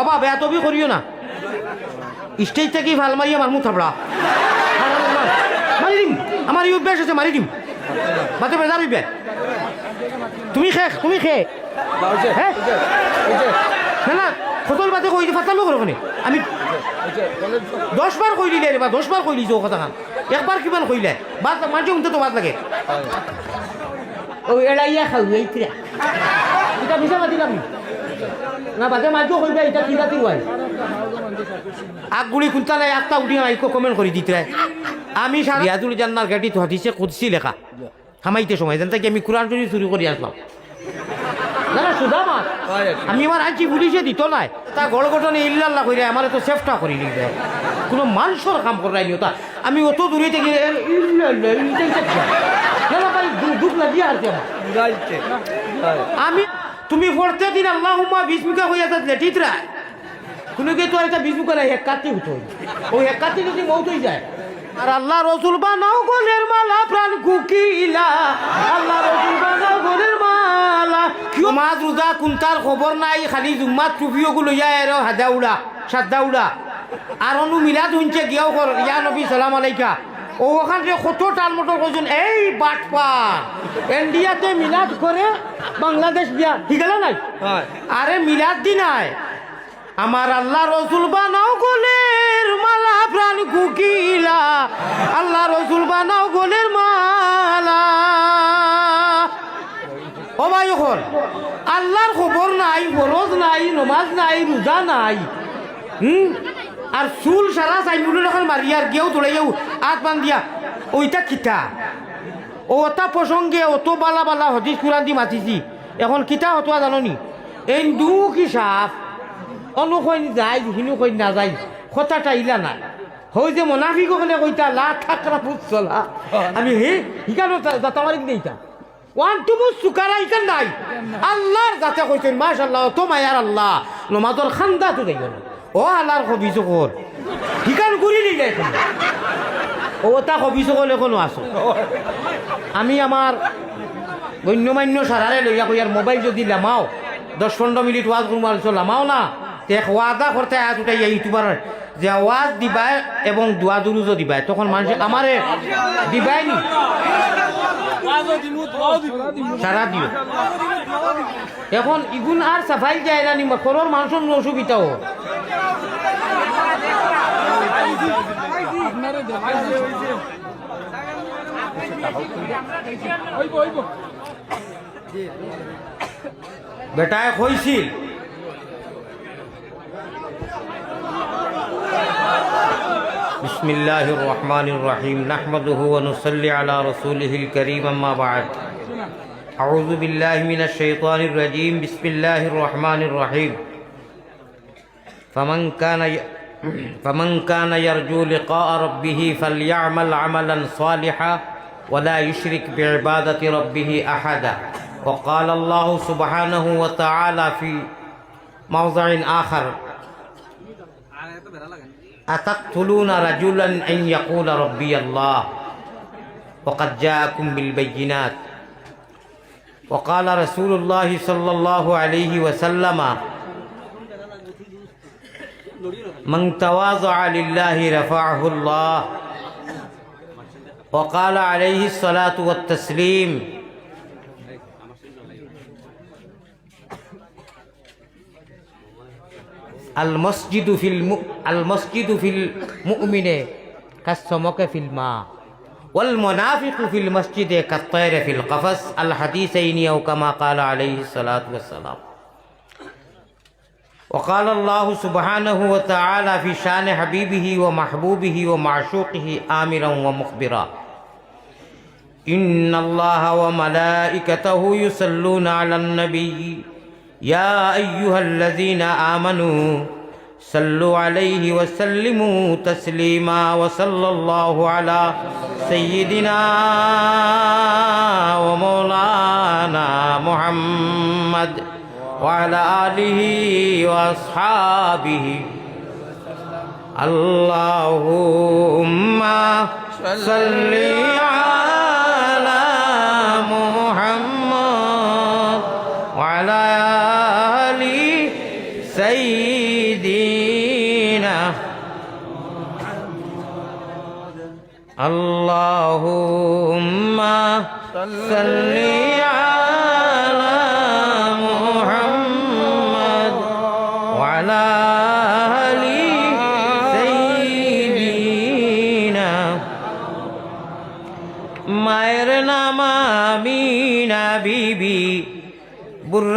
অবা বেয়া তবি করিও না। স্টেজ থেকে ভালো মারি আমার মুখ থাপড়া। মারি দিম আমার এই অভ্যাস আছে মারি দিম। মাতে বেজার হইবে তুমি শেষ তুমি খে হ্যাঁ না না ফটল বাদে কই ফাটালো করো আমি দশ বার কই দিলে বা দশ বার কই দিছো কথা খান একবার কিমান কইলে বাদ মাঝে উনতে তো বাদ লাগে। ও এড়াইয়া খাও এইটা মিশা মাতি না বাদে মাঝে কইবে এটা কি রাতি হয় আগগুলি খুলতা নাই একটা উঠি নাই কমেন্ট করে দিতে আমি রিয়াজুল জান্নার গাড়ি তো হাতিছে খুঁজছি লেখা হামাইতে সময় যেন থেকে আমি কোরআন শরীফ চুরি করে আসলাম না না সুধা মাছ আমি আমার আইছি পুলিশে দিত নাই তা গড় ঘটনে ইল্লাল্লাহ কইরে আমার তো চেষ্টা করি লিখবে কোনো মানুষের কাম করাই নিও তা আমি অত দূরে থেকে ইল্লাল্লাহ, ইল্লাল্লাহ, না না ভাই দুঃখ লাগিয়ে আর আমার আমি তুমি পড়তে দিন আল্লাহ বিস্মিকা হইয়া থাকলে, ঠিক রায়? কোনো কে তো একটা বিস্মিকা নাই, এক কাতি হতো ওই এক কাতি যদি মৌত হয়ে যায়, আর আল্লাহ রসুল বানাও গোলের মালা, প্রাণ কুকিলা। আল্লাহ রসুল বানাও গোলের মালা। মাছ রোজা কুন্তার খবর নাই, খালি জুম্মাত টুপিও গুলো ইয়া এর হাদা উড়া সাদা উড়া আর অনু মিলাদ শুনছে গিয়াও কর। ইয়া নবী, সালাম আলাইকা। ও ওখান থেকে কত টাল মোটর করছেন? এই বাটপা। ইন্ডিয়াতে মিলাদ করে বাংলাদেশ বিয়া আছে নাই? আরে মিলাদ দি নাই। আমার আল্লাহ রসুল বানাও গোলের মালা প্রাণ কুকিলা। আল্লাহ রসুল বানাও গোলের মালা। ও ভাই এখন আল্লাহর খবর নাই ফরজ নাই নমাজ নাই রোজা নাই। হুম? আর চুল সারা চাইমুলের এখন মারি আর গিয়েও তোলে গেও আত বান দিয়া। ওইটা কিতা? ওটা প্রসঙ্গে অত বালা বালা হদিস কুরান দি মাতিছি। এখন কিতা হতোয়া জাননি? এই দু কি সাফ অনু কই যায় হিনু কই না যায় কথাটা ইলা না হই যে মনাফিক ওখানে কইতা, লা ঠাকরা ফুট চলা। আমি হে হিকানো যাতা মারি দেইতা ওয়ান টু মুস সুকারা ইকান নাই। আল্লাহর যাতে কইছেন মাশাআল্লাহ তো মায়ার আল্লাহ। নমাজর খান্দা তো দেইও না ও আল্লাহর কবি চকর হিকান ঘুরি নিলে এখন ও তা কবি চকল এখনও আছো। আমি আমার গণ্যমান্য সারারে লইয়া কইয়ার মোবাইল যদি লামাও দশ পনেরো মিনিট ওয়াজ করব আর লামাও না এক ওয়াদা করতে আয়াত উঠাই ইউটিউবার যে ওয়াজ দিবাই এবং দোয়া দুরুজও দিবাই, তখন মানুষ আমারে দিবাই নি। সারা দিও। এখন ইগুন আর সাফাই যায় না নিমা করোর মানুষের অসুবিধাও বেটায় কইছিল بسم الله الرحمن الرحيم نحمده ونصلي على رسوله الكريم أما بعد أعوذ بالله من الشيطان الرجيم بسم الله الرحمن الرحيم فمن كان ي... فمن كان يرجو لقاء ربه فليعمل عملا صالحا ولا يشرك بعبادة ربه أحدا. وقال الله سبحانه وتعالى في موضع آخر أتقتلون رجلا أن يقول ربي الله؟ وقد جاءكم بالبينات. وقال رسول الله صلى الله عليه وسلم من تواضع لله رفعه الله. وقال عليه الصلاة والتسليم. المسجد في الم... المسجد في المؤمن كالسمك في الماء والمنافق في المسجد كالطير في القفص. الحديثين أو كما قال عليه الصلاة والسلام. وقال الله سبحانه وتعالى في شان حبيبه ومحبوبه ومعشوقه آمرا ومخبرا. إن الله وملائكته يصلون على النبي. يا أيها الذين آمنوا صلوا عليه وسلموا تسليما وصلى الله على سيدنا ومولانا محمد. وعلى آله وأصحابه. اللهم صل على محمد وعلى آل سيدنا اللهم صل على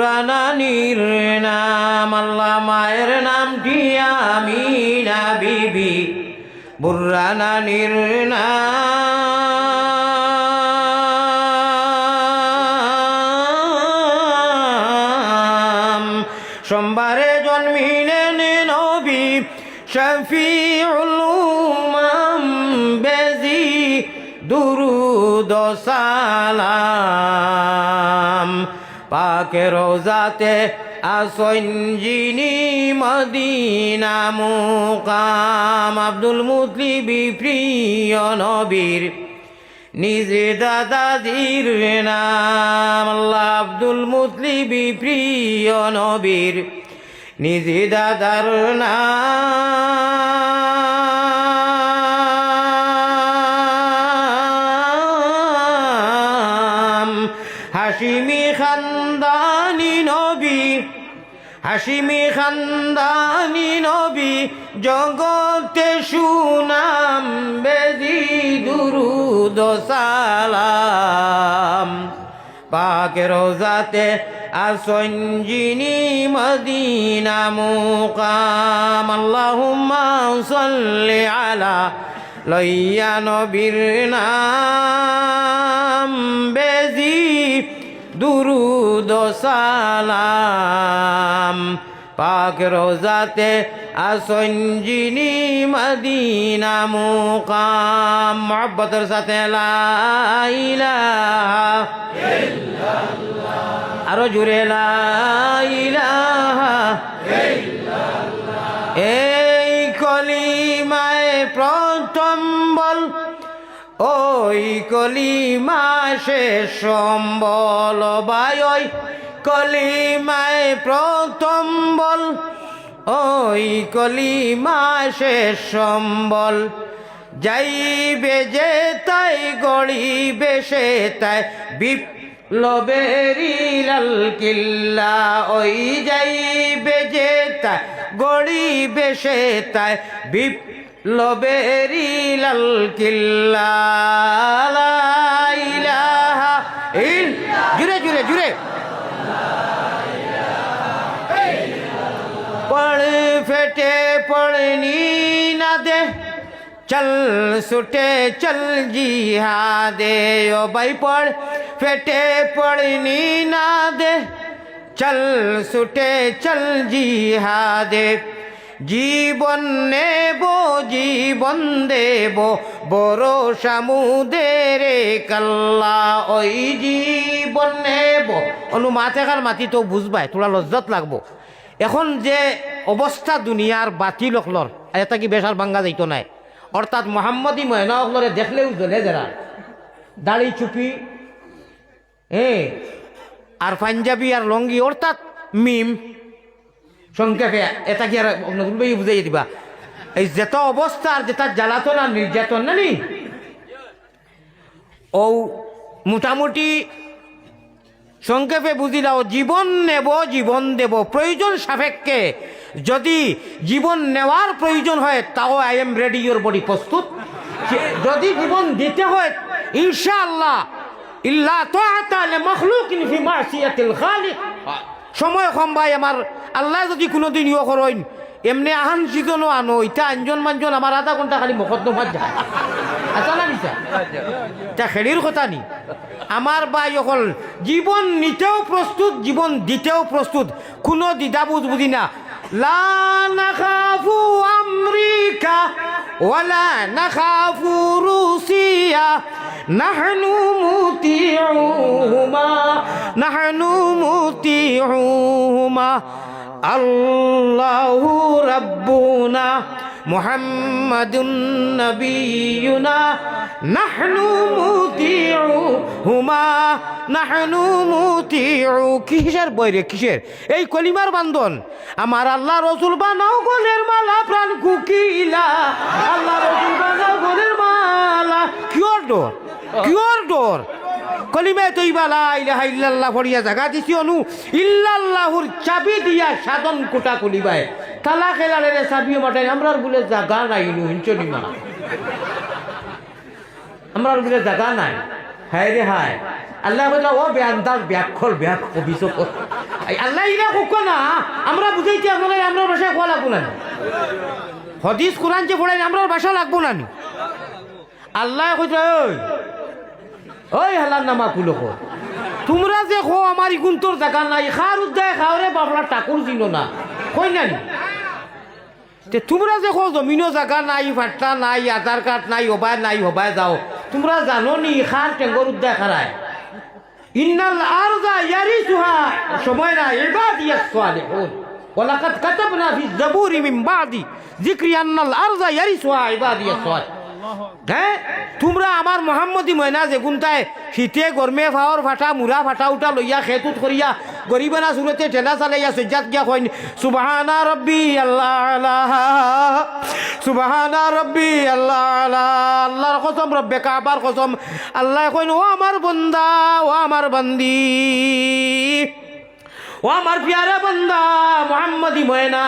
বুর্রানানির নাম, আল্লাহ মায়ের নামটি আমিনা বিবি বুর্রানানির নাম। সোমবারে জন্মিলেন নবী শফিউল বেজি, দুরুদ পাকে রোজাতে আসন যিনি মদিনা মুকাম। আব্দুল মুতলিবি প্রিয় নবীর, নিজে দাদাজির নাম। আল্লাহ আব্দুল মুতলিবি প্রিয় নবীর, নিজে দাদার নাম। হাসিমি হাসিমি খানদানি নবী জগতে সুনাম বেদি দুরুদ সালাম। পাক রোজাতে আসন মদিনা মুকাম। আল্লাহুম্মা সাল্লি আলা লইয়া নবীর নাম, বেজি দুরুদ সালাম। পাক রোজাতে আসন যিনি মদিনা মুকাম। মোহব্বতের সাথে লা ইলাহা আরও জুড়ে লা ওই কলিমা শেষ সম্বল বাই, ওই কলিমায় প্রথম বল। ওই কলিমা শেষ সম্বল যাইবে যে তাই, গড়িবে সে তাই। বিপ্লবেরি লাল কিল্লা, ওই যাইবে যে তাই, গড়িবে সে তাই। লোবেরি লাল কিল্লা জুড়ে জুড়ে জুড়ে। পড় ফেটে পড়নি না দে চল সুটে, চল জিহা দে ও ভাই, পড় ফেটে পড়নি না দে চল সুটে, চল জিহা দে জীবন নেব, জীবন দেব, বড় সামুদের কাল্লা। ওই জীবন নেব। অনু মাথেকার মাতি তো বুঝবাই, তোরা লজ্জত লাগবো। এখন যে অবস্থা দুনিয়ার বাতি লখলর এটা কি বেসার বাঙ্গা যাইতো নাই। অর্থাৎ মোহাম্মদী ময়না অকলরে দেখলেও জ্বলে যারা দাড়ি চুপি হ্যাঁ আর পাঞ্জাবি আর লঙ্গি অর্থাৎ মিম। সংক্ষেপে এটা কি আর নতুন বই বুঝাই দিবা? এই যেত অবস্থা আর যেটা জ্বালাতন আর নির্যাতন না নি ও মোটামুটি সংক্ষেপে বুঝিলাও জীবন নেব জীবন দেব প্রয়োজন সাপেক্ষে। যদি জীবন নেওয়ার প্রয়োজন হয় তাও I am ready your body প্রস্তুত। যদি জীবন দিতে হয় ইনশাআল্লাহ ইল্লা তাআতা লিমাখলুকিন ফি মাসিয়াতিল খালিক। সময় কম ভাই আমার আল্লাহ যদি কোনোদিন ইয়ে করেন এমনি আহান সিজনও আনো ইটা আঞ্জন মাঞ্জন আমার আধা ঘণ্টা খালি মকদ্দমাত যায়। আচ্ছা না নিচা? তা খেলির কথা নি? আমার ভাই অকল জীবন নিতেও প্রস্তুত জীবন দিতেও প্রস্তুত কোনো দ্বিধাবোধ বুঝি না। লা নাখাফু আমরিকা ওয়ালা নাখাফু রুসিয়া নাহনু মুতিউহুমা নাহনু মুতিউহুমা। আল্লাহু রাব্বুনা মুহাম্মাদুন নবিয়ুনা নাহনু মুতিউ হুমা নাহনু মুতিউ কিসের বইরে কিসের? এই কলিমার বান্ধন। আমার আল্লাহ রসুল বানাও গলের মালা, প্রাণ কুকিলা। আল্লাহ রসুল বানাও গলের মালা। কিয়র ডর? কিয়র ডর? কলিমে তৈবালা ইলাহা ইল্লাল্লাহ ফড়িয়া জাগা দিছি অনু। ইল্লাল্লাহুর চাবি দিয়া সাধন কোটা কলিবায় তালা খেলারে চাবি মাঠাই আমরার বলে জাগা নাই নু হিঞ্চনি মা? আমরার বলে জাগা নাই। হায় রে হায়। আল্লাহ বলে, ও বেআন্দাজ ব্যাক্ষর ব্যাক অভিযোগ আল্লাহ ইরা কোক না। আমরা বুঝাইতে আমরা আমরা ভাষায় কোয়া লাগবো না হদিস, কোরআন যে পড়াই আমরার ভাষা লাগবো নি আল্লাহ কইছে ওই হালার নামা কুলো কো তোমরা যে খো আমার ইগুন তোর জায়গা নাই খার উদ্দায় খাওয়ারে বাবলা টাকুর দিল না। কই না তোমরা যে খো জমিনও জায়গা নাই ফাট্টা নাই আধার কার্ড নাই হবায় নাই হবায় যাও। তোমরা জানো নি খার টেঙ্গর উদ্দায় খারায় ইন্নাল আরজা ইয়ারিসুহা সময় না ইবাদিয়াস সালিহুন। ওয়ালাকাদ কাতাবনা ফি যাবুরি মিন বাদি। যিকরি আন্নাল আরজা ইয়ারিসুহা ইবাদিয়াস সালিহুন। হ্যাঁ? তোমরা আমার ময়না যে গুনতায় শীতে গরমে ফাওয়ার ফাটা মুরা ফাটা উঠা লইয়া, খেতুত করিয়া গরিবানা সুরতে ঠেলা চালাইয়া সজ্জাত গিয়া কইন সুবাহানা রব্বি আল্লাহ সুবাহানা রব্বি আল্লাহ আল্লাহর কসম রব্বে কাবার কসম। আল্লাহ কইন ও আমার বন্দা ও আমার বান্দি। ও আমার পিয়ারে বন্দা, মোহাম্মদী ময়না,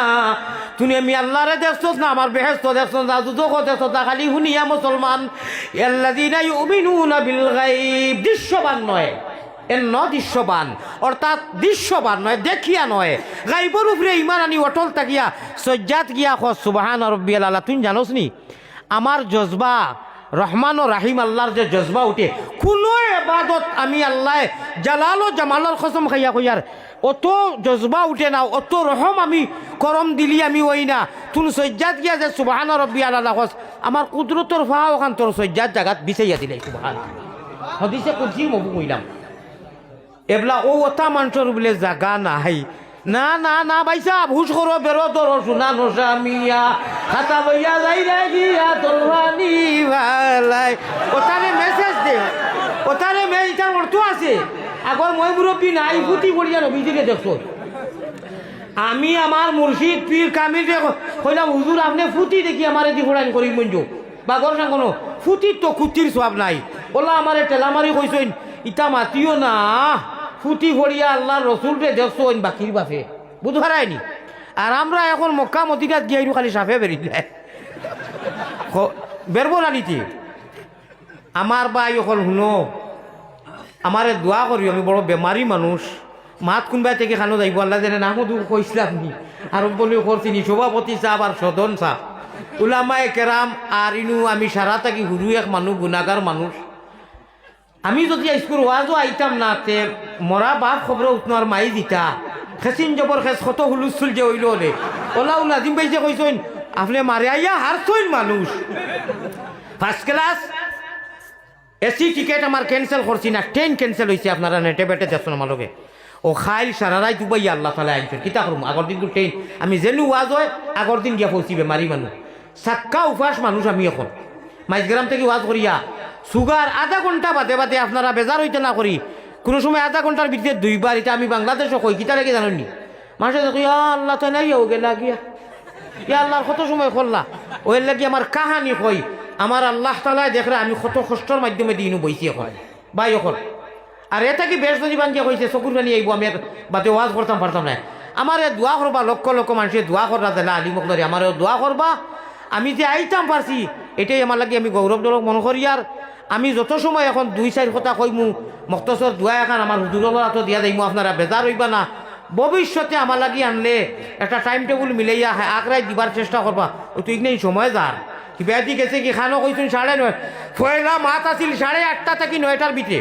তুমি আমি আল্লাহরে দেখছ না, আমার বেহেস্ত দেখছ না দুদক দেখছ না, খালি শুনিয়া মুসলমান। এল্লাদিনা ইউমিনুনা বিল গাইব দৃশ্যবান নয় এর ন দৃশ্যবান, অর্থাৎ দৃশ্যবান নয়, দেখিয়া নয়। গাইবর উপরে ইমান আনি, অটল তাকিয়া সজ্জাত গিয়া খস সুবাহান রব্বিয়াল আল্লাহ তুমি জানোস নি আমার জজবা রহমান ও রাহিম আল্লাহর যে জজবা উঠে, কোনো এবাদত আমি আল্লাহ জালাল ও জামালার কসম খাইয়া কইয়ার। অত জজবা উঠে না, অত রহম আমি, করম দিলি আমি ওই না। তুন সজ্জাত গিয়া যে সুবাহান রব্বি আল্লাহ কস আমার কুদরতর ফা ওখান তোর সজ্জাত জাগাত বিচাইয়া দিলে সুবাহান হদিসে কুরসি মবু কইলাম এবলা ও ওটা মানুষের বলে জাগা নাই না না না বাইসা ভুষ করো, বেরো তোর সোনা নসা মিয়া। খাতা লইয়া যাই রে গিয়া তোর ভানি ভালাই মেসেজ দে। মেসেজটার অর্থ আছে। আগর মই মুরব্বী নাই, ফুটি পড়িয়া নবীজিকে দেখছ। আমি আমার মুর্শিদ পীর কামিল কইলাম হুজুর আপনি ফুটি দেখি আমার এদি ফোড়াইন করি মঞ্জু বা গর না কোনো ফুটির তো খুতির সব নাই। ওলা আমারে টেলামারি কইসইন ইটা মাতিও না। ফুটি ফড়িয়া আল্লাহ রসুল রে দেখছইন বাকির বাপে। বুঝ হারায়নি আর আমরা এখন মক্কা মদিনাত গিয়ে খালি সাফে বেরিয়ে বেরবো না নিতি আমার বাই এখন শুনো আমারে দোয়া করি, আমি বড় বেমারি মানুষ। মাত কোনবাই থেকে খানো যাইব, আল্লাহ যেন নামো দূর কইসলাম নি আর বলি করছিনি সভাপতি সাহ আর সদন সাহ উলামায় কেরাম আর ইনু আমি সারা থাকি হুরু এক মানুষ গুণাগার মানুষ। আমি যদি স্কুল ওয়াজও আইতাম না, তে মরা বাপ খবর উঠনার মাই দিতা। খেসিন জবর খেস কত হুলুস্থুল যে হইল রে ওলা নাজিম ভাই যে কইসইন আপনি মারে আইয়া হারছইন মানুষ ফার্স্ট ক্লাস এসি টিকেট আমার ক্যান্সেল করছি না ট্রেন ক্যান্সেল হয়েছে আপনারা নেটে বেটে দেখছেন আমার লগে ও খাইল সারারাই দুবাই আল্লাহ তালা আনছেন কিতা করুম আগর দিন ট্রেন আমি যেনু ওয়াজ হয় আগর দিন গিয়া পৌঁছি বেমারি মানুষ সাক্কা উপাস মানুষ আমি এখন। মাইজগ্রাম থেকে ওয়াজ করিয়া সুগার আধা ঘণ্টা বাদে বাদে আপনারা বেজার হইতে না করি। কোনো সময় আধা ঘণ্টার ভিতরে দুইবার এটা আমি বাংলাদেশও কই, কিতা লেগে জানেননি মানুষে দেখো, ইয়া আল্লাহ, তো নাই গেলা গিয়া। ইয়া আল্লাহর কত সময় করলা ওই লাগি আমার কাহানি কই, আমার আল্লাহ তালায় দেখলে আমি কত কষ্টর মাধ্যমে দিনু বইছি এখন। বাই এখন। আর এটা কি বেশ যদি বান্ধিয়া কইছে, চকুর পানি আইব, আমি বাদে ওয়াজ করতাম, পারতাম না। আমার দোয়া করবা, লক্ষ লক্ষ মানুষের দোয়া করা দিলা আলী মকদারি আমার দোয়া করবা। আমি যে আইতাম পারছি, এটাই আমার লাগে আমি গৌরবজনক মনে করি। আর আমি যত সময় এখন দুই চার কথা কইমু মক্তসর দোয়া এখন আমার হুজুরের হাতে দিয়া যাইমু আপনারা বেজার হইবা না। ভবিষ্যতে আমার লাগি আনলে একটা টাইম টেবিল মিলাইয়া আগরাই দিবার চেষ্টা করবা তুই নেই সময় যার দি গেছে কি, খানো কইছুন সাড়ে নয়। পয়লা মাত আছিল সাড়ে আটটা থেকে নয়টার ভিতরে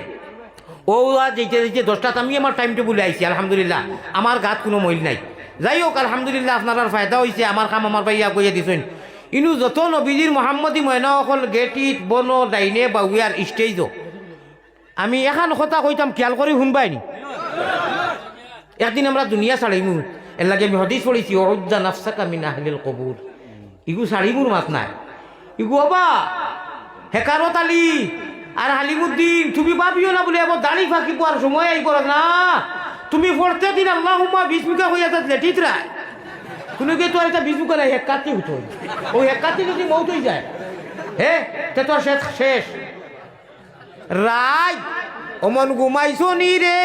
ও যেতে যেতে দশটাত আমি আমার টাইম টেবিল আইছি আলহামদুলিল্লাহ। আমার গাত কোনো মইল নাই। যাই হোক আলহামদুলিল্লাহ আপনার ফায়দা হয়েছে আমার কাম আমার ভাইয়া কইয়া দিছেন। ইনু যত নবীজির মোহাম্মদী ময়না অকল গেটিত, বন, ডাইনে বাউয়ার স্টেজও আমি এখন কথা কইতাম খেয়াল করে শুনবাই নি? একদিন আমরা দুনিয়া ছাড়াইমু এর লাগে আমি হদিস পড়েছি অজ্জা নাফসাকা মিন আহলিল কবুর ইগু শাড়িগুর মাত নাই। ইগু বাবা হেকারত আলী আর হালিমুদ্দিন, তুমি ভাবিও না বলে এবার দাড়ি ফাঁকি পাওয়ার সময় এই করো না। তুমি পড়তে দিন আল্লাহ বিস্মিকা হয়ে যাচ্ছে লেটিত রায় কোনো কে তোর এটা বিস্মিকা নাই এক কাটতে হতো ওই এক কাটতে যদি মৌত হয়ে যায়, হে, তে তোর শেষ শেষ। রায়, অমন ঘুমাইছো নি রে?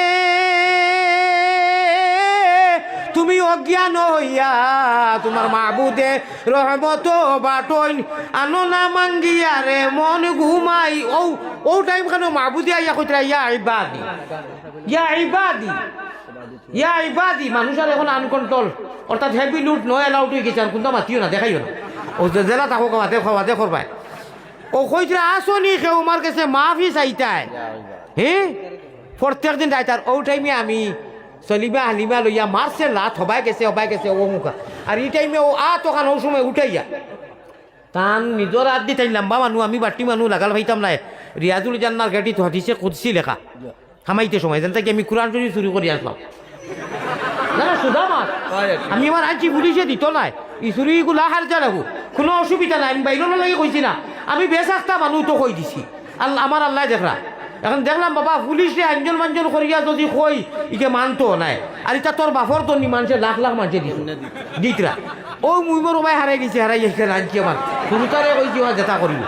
তুমি অজ্ঞান হইয়া তোমার মাবুদে রহমত বাটইন আনো না মাঙ্গিয়া রে, মন ঘুমাই। ও ও টাইম কেন মাবুদে আইয়া কইতরা ইয়া ইবাদি। ইয়া ইবাদি। ইয়া ইবাদি, মানুষ আর এখন আনকন্ট্রোল অর্থাৎ হেভি লুট নয় অ্যালাউড হয়ে গেছে কোনটা মাতিও না, দেখাইও না। ও জেলা থাকো খাওয়াতে খাওয়াতে করবাই ও কইতরা আসনি কেউ আমার কাছে, মাফি চাইতাই। হ্যাঁ প্রত্যেক দিন যাইতার ও টাইমে আমি চলিমা, হালিমা লইয়া মারছে লাত হবাই গেছে হবাই গেছে ও মুখা। আর এই টাইমে ও আ তখন ও সময় উঠাইয়া তান নিজর আদ দি তাই লম্বা মানুষ আমি বাটি মানুষ লাগাল ভাইতাম নাই। রিয়াজুল জান্নার গাড়ি হাদিসে কুদসি লেখা। হামাইতে সময়, যেন থেকে আমি কোরআন শরীফ চুরি করে আসলাম না মাছ। আমি আমার আনছি পুলিশে দিত নাই। ই চুরি গুলা হার যা লাগু। কোনো অসুবিধা নাই আমি বাইরের লাগে কইছি না। আমি বেশ একটা মানুষ তো কই দিছি। আল্লাহ আমার আল্লাহ দেখরা এখন দেখলাম বাবা পুলিশে আঞ্জন মাঞ্জন করিয়া যদি কই ইকে মানতো নাই। আর এটা তোর বাপর তো নি মানুষে লাখ লাখ মানুষে দিত দিতরা ও মুই মোর ভাই হারাই গেছে হারাই গেছে আনছি আমার শুরুতারে কইছি জেতা করিব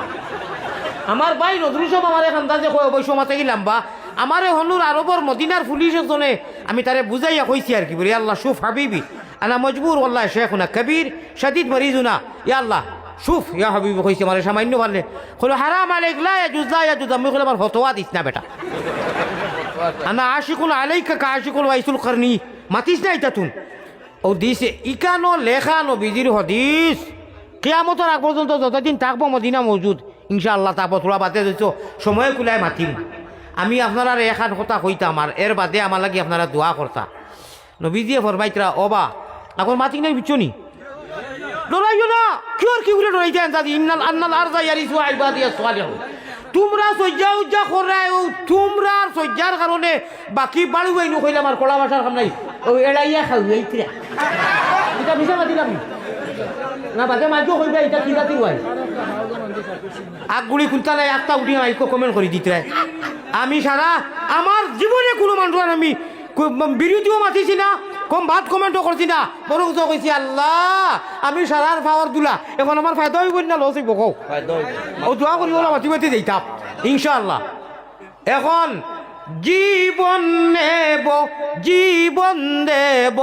আমার ভাই নজরুল সব আমার এখান যে কয় অবশ্য মাতে গেলাম বা আমার হনুর আরবর মদিনার পুলিশ জনে আমি তারে বুঝাইয়া কইছি আর কি বলি আল্লাহ শুফ হাবিবি, আনা মজবুর আল্লাহ শেখুনা কবির শাদিদ মরিজুনা ইয়া আল্লাহ শুফ ইয়া হাবিবি কইছে আমার সামান্য পারলে হলো হারাম আলাইক, লা ইয়াজুজ লা ইয়াজুজ, আমি কইলে আমার ফতোয়া দিস না বেটা। আনা আশিকুল আলাইকা কা আশিকুল ওয়াইসুল করনি মাতিস না এটা তুন ও দিছে, ইকানো লেখা নবীজির হদিস কিয়ামতর আগ পর্যন্ত যতদিন থাকব মদিনা মজুদ, ইনশাআল্লাহ তারপর তোরা বাদে দিচ্ছ সময় কুলাই মাতিম। আমি আপনারা এখান কথা কইতাম, আর এর বাদে আমার লাগি আপনারা দোয়া করতা। নবীজিয়ে ফরমাইতরা অবা এখন মাতিক নাই বিচনি ডরাইও না কিয়র কি বলে ডরাইতে আনসাদি ইন্নাল আন্নাল আরজা ইয়ারিসু আইবাদিয়া সালিহুন তোমরা সজ্জা উজ্জা করাই ও তোমরা সজ্জার কারণে বাকি বাড়ি বই নকইলে আমার কলা ভাষার কাম নাই। ও এড়াইয়া খাও এইতরা এটা বিশা মাতিলাম। না, বাদে মাইকো কইবে এটা কি জাতি হয় আগগুলি নাই একটা উঠি মাইকো কমেন্ট করে দিতে। আমি সারা আমার জীবনে কোনো মানুষ আমি কো- বিরোধীও মাতিছি না কম ভাত কমেন্টও করছি না। বরং তো কইছি আল্লাহ আমি সারার পাওয়ার দুলা। এখন আমার ফায়দা হইব না লস হইব কও। ও দোয়া করি ওলা মাতি মাতি যাইতাম ইনশাআল্লাহ। এখন জীবন নেব জীবন দেব।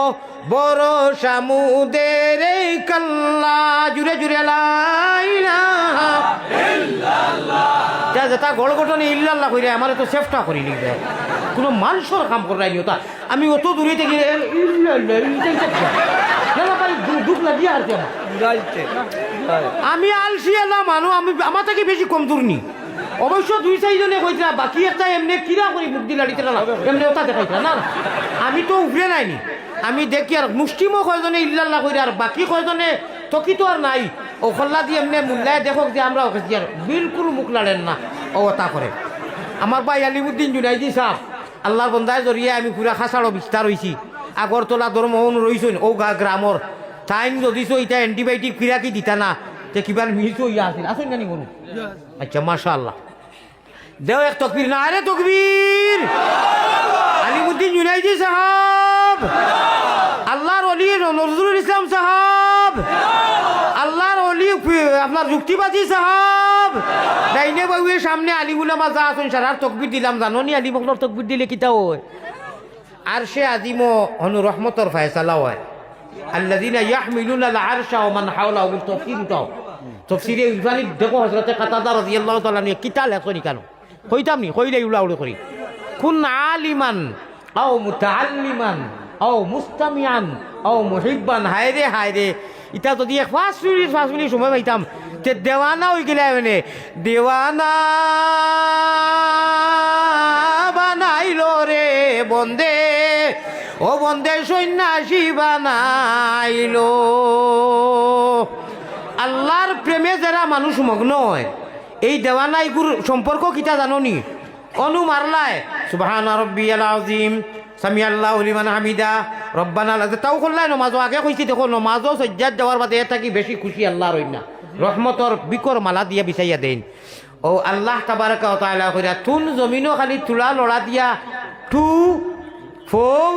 বড় সামুদের এই কাল্লা। জুড়ে জুড়ে লাইলা যেটা গড় ঘটনে ইল্লাল্লাহ কইরে আমার তো চেষ্টা করি লিখবে কোনো মানুষের কাম করাই নি ওটা আমি অত দূরে থেকে ইল্লাল্লাহ, এইটাই না না দুঃখ লাগিয়ে আর আমি আলসি এলাম মানুষ আমি আমার থেকে বেশি কম দূর নি। অবশ্য দুই চারিজনে কইছিলা বাকি একটা এমনি কিরা করি মুখ দিলা দিতে না এমনি ওটা দেখাইছিলা না না। আমি তো উফরে নাইনি আমি দেখি আর মুষ্টিমো কয়জনে ইল্লাল্লাহ কইরা আর বাকি কয়জনে তকি তো আর নাই। ও খল্লা দিয়ে এমনি মুল্লায় দেখো যে আমরা ওকে আর বিলকুল মুখ লাড়েন না। ও ওটা করে আমার ভাই আলিমুদ্দিন জুনাইদি সাহ আল্লাহর বন্ধায় জড়িয়ে আমি পুরা খাসাড়ো বিস্তার হয়েছি আগরতলা ধর্মহন রইছেন ও গা গ্রামর টাইম যদি ইটা এন্টিবায়োটিক ফিরা কি দিতা না তে কিবা মিস হইয়া আছিল আসেন জানি কোনো? আচ্ছা মাশা আল্লাহ দেও এক তকবীর না আরে তকবীর আলিমুদ্দিন জুনাইদি সাহাব আল্লাহর অলি নজরুল ইসলাম সাহাব আল্লাহর অলি ফি- আপনার যুক্তিবাদী সাহাব ডাইনে বাবুয়ের সামনে আলিগুলা মাজা আসুন সারার তকবির দিলাম জানো নি আলি বকলর তকবির দিলে কিতা হয় আর সে আজিমো হনু রহমতর ফায়সালা হয় আল্লাযিনা ইয়াহমিলুনা আল আরশা ওয়া মান হাওলাহু তফসির উঠাও তফসিরে ইফানি দেখো হযরতে কাতাদা রাদিয়াল্লাহু তাআলা নিয়ে কিতা লেখনি কেন কইতাম নি, কইলে উলা উড়ে করি। কুন আলিমান, আও মুতাআল্লিমান, আও মুস্তামিয়ান আও মুহিব্বান হায়রে হায়রে ইটা যদি এক পাঁচ মিনিট পাঁচ মিনিট সময় পাইতাম, তে দেওয়ানা হয়ে গেলে মানে দেওয়ানা বানাইলো রে বন্দে, ও বন্দে সন্ন্যাসী বানাইলো। আল্লাহর প্রেমে যারা মানুষ মগ্ন হয় এই দেওয়ানাইগুর সম্পর্ক কিতা জানো নি অনু মারলায় সুবহান রব্বিয়াল আযীম সামি আল্লাহ লিমান হামিদা, রব্বানা আল্লাহ তাও করলাই নমাজও, আগে কইছি দেখো, নমাজও সজ্জাত যাওয়ার বাদে থাকি বেশি খুশি আল্লাহ রই না রহমতর বিকর মালা দিয়া বিচাইয়া দেন। ও আল্লাহ তাবারকা ও তাআলা কইরা তুন জমিনও খালি তুলা লড়া দিয়া, টু, ফোর,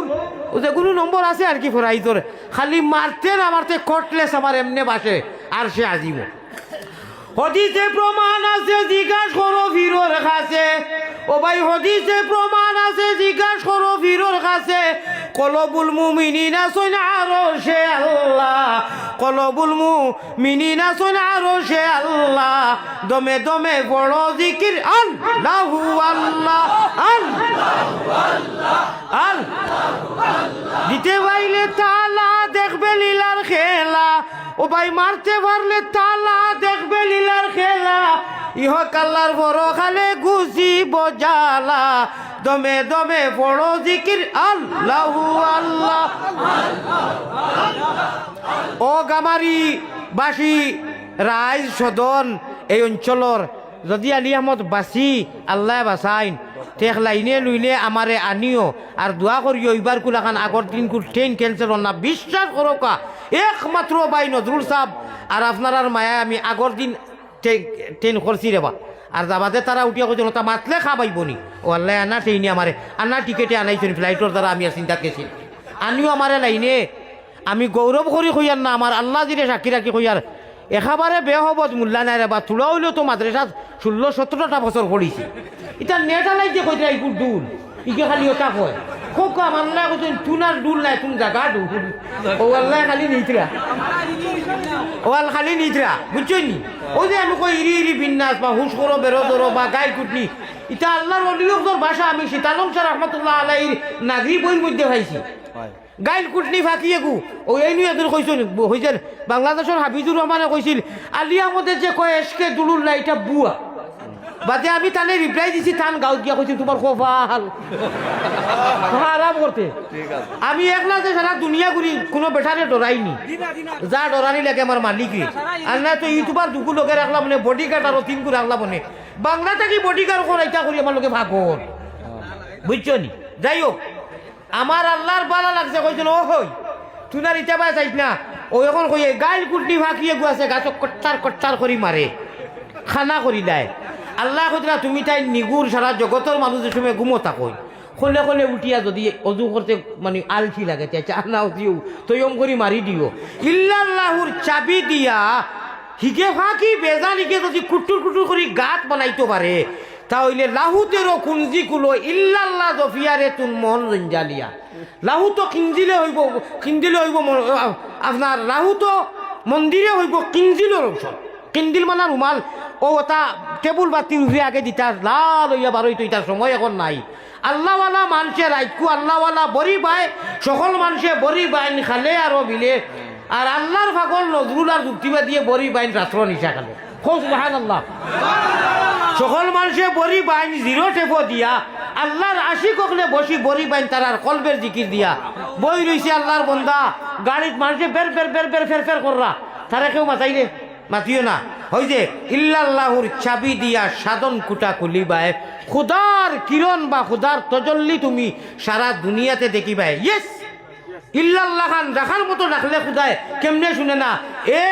ও যে কোনো নম্বর আছে আর কি ফোরাইতর খালি মারতে না মারতে কটলেস আমার এমনে বাসে, আর সে আজিব হদিসে প্রমাণ আছে, জিজ্ঞাস করো ফিরোর কাছে। ও ভাই, হদিসে প্রমাণ আছে, জিজ্ঞাস করো ফিরোর কাছে। কলবুল মুমিনিনা সৈন আরও সে আল্লাহ। কলবুল মুমিনিনা সৈন আরও সে আল্লাহ। দমে দমে বড় জিকির, আল্লাহু আল্লাহ আল্লাহ আল দিতে পাইলে তালা দেখবে লীলার খেলা। ও ভাই মারতে পারলে তালা দেখবে লীলার খেলা। ইহ কাল্লার বড় খালে গুছি বজালা দমে দমে বড় জিকির, আল্লাহ আল্লাহ। ও গামারি বাসী রাইজ সদন এই অঞ্চলর যদি আলী আহমদ বাসি আল্লাহ বাসাইন তেখ লাইনে লইলে আমারে আনিও। আর দোয়া করিও এইবার কুলাখান আগর দিন কুল ট্রেন ক্যান্সেল না। বিশ্বাস করো কা একমাত্র বাই নজরুল সাহ আর আপনার মায়া আমি আগর দিন ট্রেন করছি রেবা আর যাবাতে তারা উঠিয়া কৈছিল তা মাতলে খাবাইব নি। ও আল্লাহ আনা ট্রেনে আমারে আনা টিকেটে আনাইছেন ফ্লাইটর দ্বারা আমি চিন্তা গেছি আনিও আমারে লাইনে। আমি গৌরব করি কইয়ার না আমার আল্লাহ দিলে সাক্ষী রাখি কইয়ার একেবারে বেহবত মূল্যা নাই বা তুলা হইলেও তো মাদ্রাসাত ষোলো সতেরোটা বছর পড়িছে এটা নেটা নাই যে কইতে এইগুলো ডুল ইকে খালি ওটা কয়, খুব কম আল্লাহ কইছেন তুনার নাই তুমি জাগা ও আল্লাহ খালি নিতরা ও খালি নি? ওই যে আমি কই ইরি ইরি বিন্যাস বা হুশ করো বেরো ধরো বা গাই কুটনি। এটা আল্লাহর অলিয়কর ভাষা আমি সীতালম স্যার রহমতুল্লাহ আলাইর নাগরি বইয়ের মধ্যে পাইছি গাইল কুটনি ফাঁকিয়ে গু। ও এই নিয়ে এদের কইছিল হয়েছিল বাংলাদেশের হাবিজুর রহমানে কৈছিল আলিয়া মধ্যে যে কয় এসকে দুলুর না এটা বুয়া বাদে আমি তানে রিপ্লাই দিছি তান গাঁত গিয়া কইছি তোমার কপাল। আরাম করতে আমি একলা যে সারা দুনিয়া ঘুরি কোনো বেটারে ডরাইনি যা ডরানি লাগে আমার মালিকে। আর না তো ইউটিউবার দুকু লোকে রাখলাম মানে বডি গার্ড আর তিন করে রাখলাম মানে বাংলা থাকি বডি গার্ড করাইতা করি আমার লোকে ভাগর বুঝছ নি? যাই হোক আমার আল্লাহর বালা লাগছে, কইছিল, ও হই না ইটা পাই চাইছ না? ও এখন কই গাইল কুটনি ফাঁকিয়ে গুয়াছে, গাছক কট্টার কট্টার করি মারে, খানা করি দেয় আল্লাহ কইতরা তুমি তাই নিগুর সারা জগতের মানুষের সময় ঘুমোতা কই খলে খলে উঠিয়া যদি অজু করতে মানে আলসি লাগে চাচা না দিও তৈম করি মারি দিও। ইল্লাল্লাহুর চাবি দিয়া হিকে ফাঁকি বেজানিকে যদি কুটুর কুটুর করি গাত বানাইতে পারে। তাহলে লাহুতেরও কুঞ্জি কুলো ইল্লাল্লাহ জফিয়ারে তুন মন রঞ্জালিয়া। লাহু তো কিঞ্জিলে হইব কিঞ্জিলে হইব আপনার লাহু তো মন্দিরে হইব কিঞ্জিলের ঔষধ কিন্দিল মানে রুমাল ও ওটা টেবুল বা তিউরি আগে দিতা লাল হইয়া বারোই তো ইটার সময় এখন নাই। আল্লাহওয়ালা মানুষে রাইকু আল্লাহওয়ালা বড়ি বাই, সকল মানুষে বড়ি বাইন খালে আরও বিলে আর আল্লাহর ফাগল নজরুল আর যুক্তিবা দিয়ে বড়ি বাইন রাত্র নিশা খালে। আল্লাহ সকল মানুষে বড়ি বাইন, জিরো টেপো দিয়া, আল্লাহর আশি কখলে বসি বড়ি বাইন তারার কলবের জিকির দিয়া। বই রইছে আল্লাহর বন্দা গাড়িত মানুষে বের বের বের বের, ফের ফের কররা। তারা কেউ মাতাইলে? মাতিও না। হই যে, ইল্লাল্লাহুর চাবি দিয়া সাধন কুটা খুলিবায়। খুদার কিরণ বা খুদার তজল্লি তুমি সারা দুনিয়াতে দেখিবাই ইয়েস! ইল্লাল্লাহ খান রাখার মতো রাখলে খুদায়, কেমনে শুনে না?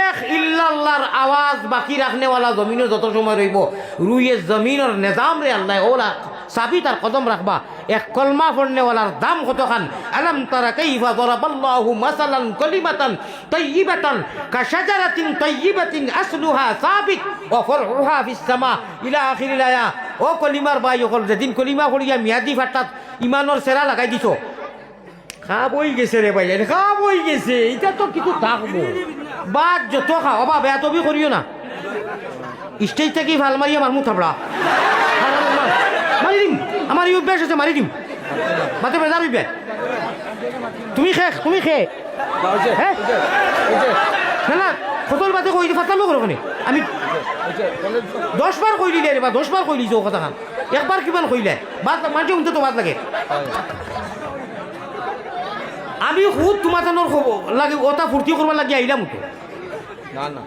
এক ইল্লাল্লাহর আওয়াজ বাকি রাখনেওয়ালা জমিনও যত সময় রইব, রুইয়ে জমিনের নেজাম রে আল্লাহ, ওলা চাবি তার কদম রাখবা। এক কলমা ফড়নেওয়ালার দাম কত খান আলাম তারা কাইফা দরাবাল্লাহু মাসালান কলিমাতান তাইয়িবাতান কাশাজারাতিন তাইয়িবাতিন আসলুহা সাবিত ওয়া ফরউহা ফিস সামা ইলা আখিরিল আয়া। ও কলিমার বাই অকল যেদিন কলিমা ফড়িয়া মিয়াদি ফাটাত, ইমানের সেরা লাগাই দিছো। খাবই গেছে রে ভাই খাবই গেছে এটা তো কিছু থাকব। বাদ যত খাও বা বেয়া তবি করিও না। স্টেজ থেকে ভালো মারি আমার মুখ থাপড়া মারি দিম আমার ইউ বেশ আছে মারি দিম। মাতে বেজার হইবে। তুমি খে তুমি খে। হ্যাঁ না না ফটোর বাদে কই ফাটামো করো কেনে আমি দশ বার কই দিলে রে বা দশ বার কই দিছো কথা খান। একবার কিমান কইলে? বাদ মানুষ উঠতে তো বাদ লাগে। আমি খুদ তোমার খবর লাগে ওটা ফুর্তি করবার লাগে আইলাম তো না না।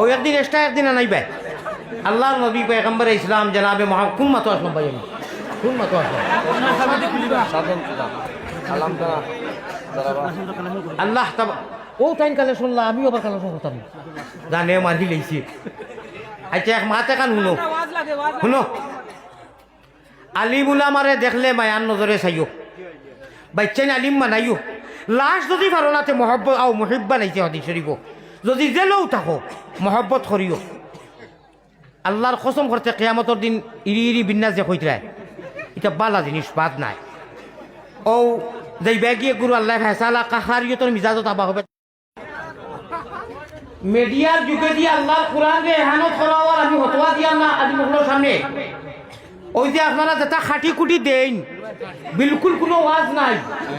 ও একদিন এক্সট্রা একদিন আনাইবে আল্লাহ নবী পয়গম্বর ইসলাম জনাবে মহা কোন মাতো আসলাম ভাই আমি কোন মাতো আসলাম আল্লাহ তাবা ও টাইম কালে শুনলা আমিও আবার কালেকশন করতাম জানে মারি লেছি। আচ্ছা এক মাতে কান শুনো। শুনো। আলিমুলা মারে দেখলে মায়ান নজরে চাইও বাচ্চাই আলিম মানাইও লাস্ট যদি পারো নাতে মহব্বত আও মহিব্বা নাইছে হদি শরীফ যদি জেলেও থাকো, মহব্বত করিও আল্লাহর কসম করতে কেয়ামতর দিন ইরি ইরি বিন্যাস যে কইতরায় এটা বালা জিনিস বাদ নাই। ও যেই ব্যাগিয়ে গুরু আল্লাহ ফেসালা কাহারিয়তর মিজাজত আবা হবে। মিডিয়ার যুগে দিয়ে আল্লাহর কোরআনকে এহানত করা আমি হতোয়া দিয়া না আজি মুখলোর সামনে? ওই যে আপনারা যেটা খাটি কুটি দেন, বিলকুল কোনো ওয়াজ নাই।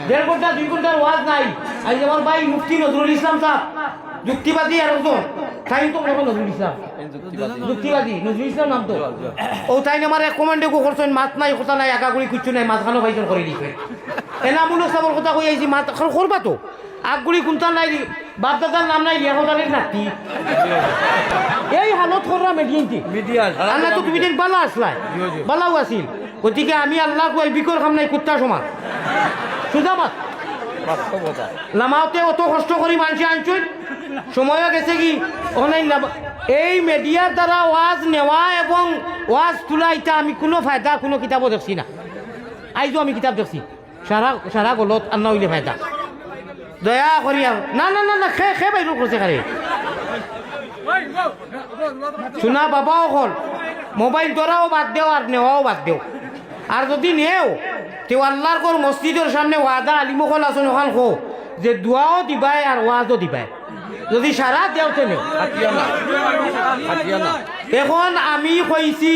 দেড় ঘণ্টা, দুই ঘণ্টার ওয়াজ নাই। আজ আমার ভাই মুফতি নজরুল ইসলাম সাহেব, যুক্তিবাদী আর একজন তাই তো কখন নজরুল ইসলাম। যুক্তিবাদী, নজরুল ইসলাম নাম তো। ও তাই আমার এক কমান্ডে করছেন, মাত নাই, কথা নাই একা একাগুড়ি কিচ্ছু নাই মাঝখানো ভাইজন করে দিছে। এনামুল সাবর কথা কই আইছি, মাত করবা তো? আগগুড়ি কোনটা নাই বাপ দাদার নাম নাই লিয়া হোদারের নাতি। এই হালত মেডিয়েন্টি মিডিয়া আল্লাহ তো তুমি বালা আসলাই বালাও আছিল। গতিকে আমি আল্লাহ কই বিকর খাম নাই কুত্তা সমান। সুজা মাত। বাস্তবতা লামাওতে অত কষ্ট করি মানুষ আনছুন সময়ও গেছে কি? অনলাইন এই মিডিয়ার দ্বারা ওয়াজ নেওয়া এবং ওয়াজ তোলা এটা আমি কোনো ফায়দা কোনো কিতাবও দেখছি না। আইজও আমি কিতাব দেখছি। সারা সারা গলত আন্না হইলে ফায়দা দয়া করি আর না না না না খে খে বাইর করছে খারে শোনা বাবাও হল মোবাইল ধরাও বাদ দেও আর নেওয়াও বাদ দেও। আর যদি নেও তেও আল্লাহর কর মসজিদের সামনে ওয়াদা আলিমকল আছেন ওখান খো যে দোয়াও দিবাই আর ওয়াজও দিবাই। যদি সারা দেওতে নেও এখন আমি কইছি